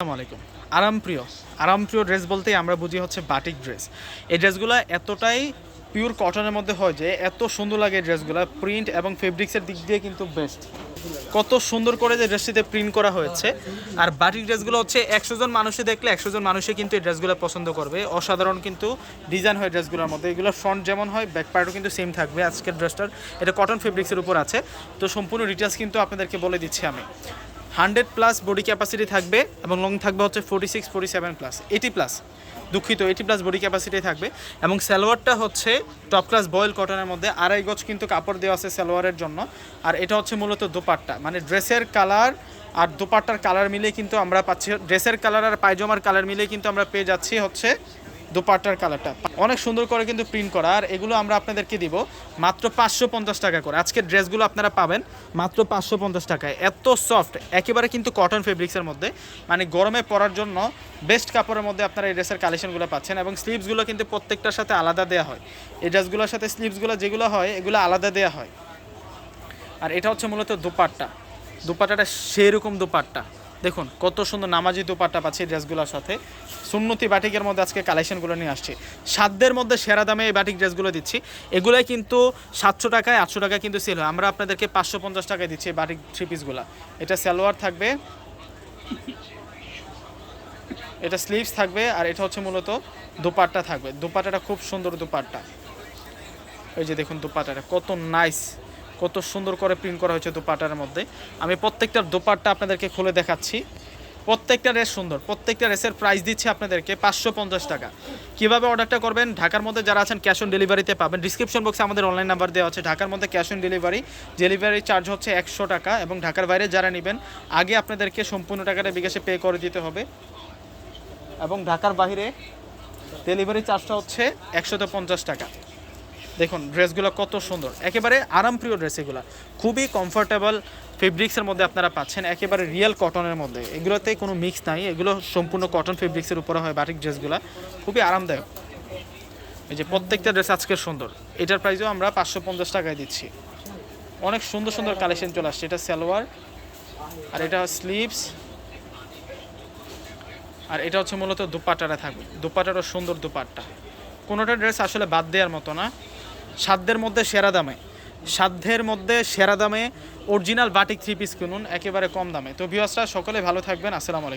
আসসালামু আলাইকুম। আরামপ্রিয় আরামপ্রিয় ড্রেস বলতেই আমরা বুঝি হচ্ছে বাটিক ড্রেস এই ড্রেসগুলো এতটাই পিওর কটনের মধ্যে হয় যে এত সুন্দর লাগে ড্রেসগুলো প্রিন্ট এবং ফেব্রিক্সের দিক দিয়ে কিন্তু বেস্ট কত সুন্দর করে যে ড্রেসটিতে প্রিন্ট করা হয়েছে। আর বাটিক ড্রেসগুলো হচ্ছে একশো জন মানুষে দেখলে একশো জন মানুষে কিন্তু এই ড্রেসগুলো পছন্দ করবে। অসাধারণ কিন্তু ডিজাইন হয় ড্রেসগুলোর মধ্যে। এগুলো ফ্রন্ট যেমন হয় ব্যাক পার্টও কিন্তু সেম থাকবে। আজকের ড্রেসটার এটা কটন ফেব্রিক্সের উপর আছে। তো সম্পূর্ণ ডিটেলস কিন্তু আপনাদেরকে বলে দিচ্ছি আমি। হান্ড্রেড প্লাস বডি ক্যাপাসিটি থাকবে এবং লং থাকবে হচ্ছে forty six, forty seven plus, eighty plus, দুঃখিত, এইটি প্লাস বডি ক্যাপাসিটি থাকবে এবং সালোয়ারটা হচ্ছে টপ ক্লাস বয়েল কটনের মধ্যে আড়াই গজ কিন্তু কাপড় দেওয়া আছে সালোয়ারের জন্য। আর এটা হচ্ছে মূলত দোপাট্টা মানে ড্রেসের কালার আর দোপাট্টার কালার মিলে কিন্তু আমরা পাচ্ছি, ড্রেসের কালার আর পায়জামার কালার মিলে কিন্তু আমরা পেয়ে যাচ্ছি হচ্ছে দোপাট্টার কালারটা। অনেক সুন্দর করে কিন্তু প্রিন্ট করা, আর এগুলো আমরা আপনাদেরকে দিব মাত্র পাঁচশো পঞ্চাশ টাকা করে। আজকের ড্রেসগুলো আপনারা পাবেন মাত্র পাঁচশো পঞ্চাশ টাকায়। এত সফট একেবারে কিন্তু কটন ফেব্রিক্সের মধ্যে। মানে গরমে পরার জন্য বেস্ট কাপড়ের মধ্যে আপনারা এই ড্রেসের কালেকশনগুলো পাচ্ছেন এবং স্লিভসগুলো কিন্তু প্রত্যেকটার সাথে আলাদা দেওয়া হয়। এই ড্রেসগুলোর সাথে স্লিভসগুলো যেগুলো হয়, এগুলো আলাদা দেওয়া হয়। আর এটা হচ্ছে মূলত দোপাট্টা। দোপাট্টাটা সেরকম দোপাট্টা। দেখুন, কত সুন্দর নামাজি দোপাট্টা পাচ্ছি ড্রেসগুলোর সাথে। সুন্নতি বাটিকের মধ্যে আজকে কালেকশনগুলো নিয়ে আসছি। সাধ্যের মধ্যে সেরা দামে এই বাটিক ড্রেসগুলো দিচ্ছি। এগুলোই কিন্তু সাতশো টাকায়, আটশো টাকায় কিন্তু সেল হয়। আমরা আপনাদেরকে পাঁচশো পঞ্চাশ টাকায় দিচ্ছি এই বাটিক থ্রি পিসগুলো এটা সালোয়ার থাকবে। এটা স্লিভস থাকবে আর এটা হচ্ছে মূলত দোপাট্টা থাকবে। দোপাট্টাটা খুব সুন্দর দোপাট্টা। এই যে দেখুন দোপাট্টাটা, কত নাইস কত সুন্দর করে প্রিন্ট করা হয়েছে দোপাট্টার মধ্যে। আমি প্রত্যেকটার দোপাট্টা আপনাদেরকে খুলে দেখাচ্ছি। প্রত্যেকটা রেস সুন্দর। প্রত্যেকটা রেসের প্রাইস দিচ্ছি আপনাদেরকে পাঁচশো পঞ্চাশ টাকা। কীভাবে অর্ডারটা করবেন? ঢাকার মধ্যে যারা আছেন ক্যাশ অন ডেলিভারিতে পাবেন। ডিসক্রিপশন বক্সে আমাদের অনলাইন নাম্বার দেওয়া আছে। ঢাকার মধ্যে cash on delivery delivery charge হচ্ছে একশো টাকা এবং ঢাকার বাইরে যারা নেবেন, আগে আপনাদেরকে সম্পূর্ণ টাকাটা বিকাশে পে করে দিতে হবে। এবং ঢাকার বাইরে ডেলিভারি চার্জটা হচ্ছে পঞ্চাশ টাকা। দেখুন, ড্রেসগুলো কত সুন্দর। একেবারে আরামপ্রিয় ড্রেস এগুলো। খুবই কমফোর্টেবল ফেব্রিক্সের মধ্যে আপনারা পাচ্ছেন। একেবারে রিয়েল কটনের মধ্যে। এগুলোতে কোনো মিক্স নাই। এগুলো সম্পূর্ণ কটন ফেব্রিক্সের উপরে হয় বাটিক ড্রেসগুলো খুবই আরামদায়ক। এই যে প্রত্যেকটা ড্রেস আজকের সুন্দর। এটার প্রাইসও আমরা পাঁচশো পঞ্চাশ টাকায় দিচ্ছি। অনেক সুন্দর সুন্দর কালেকশন চলে আসছে। এটা সালোয়ার, আর এটা স্লিভস আর এটা হচ্ছে মূলত দুপাট্টাটা থাকবে। দুপাট্টারও সুন্দর দুপাট্টা। কোনোটা ড্রেস আসলে বাদ দেওয়ার মতো না। সাধ্যের মধ্যে সেরা দামে। সাধ্যের মধ্যে সেরা দামে অরিজিনাল বাটিক থ্রি পিস কিনুন, একেবারে কম দামে। তো ভিউয়ার্সরা সকলে ভালো থাকবেন, আসসালামু আলাইকুম।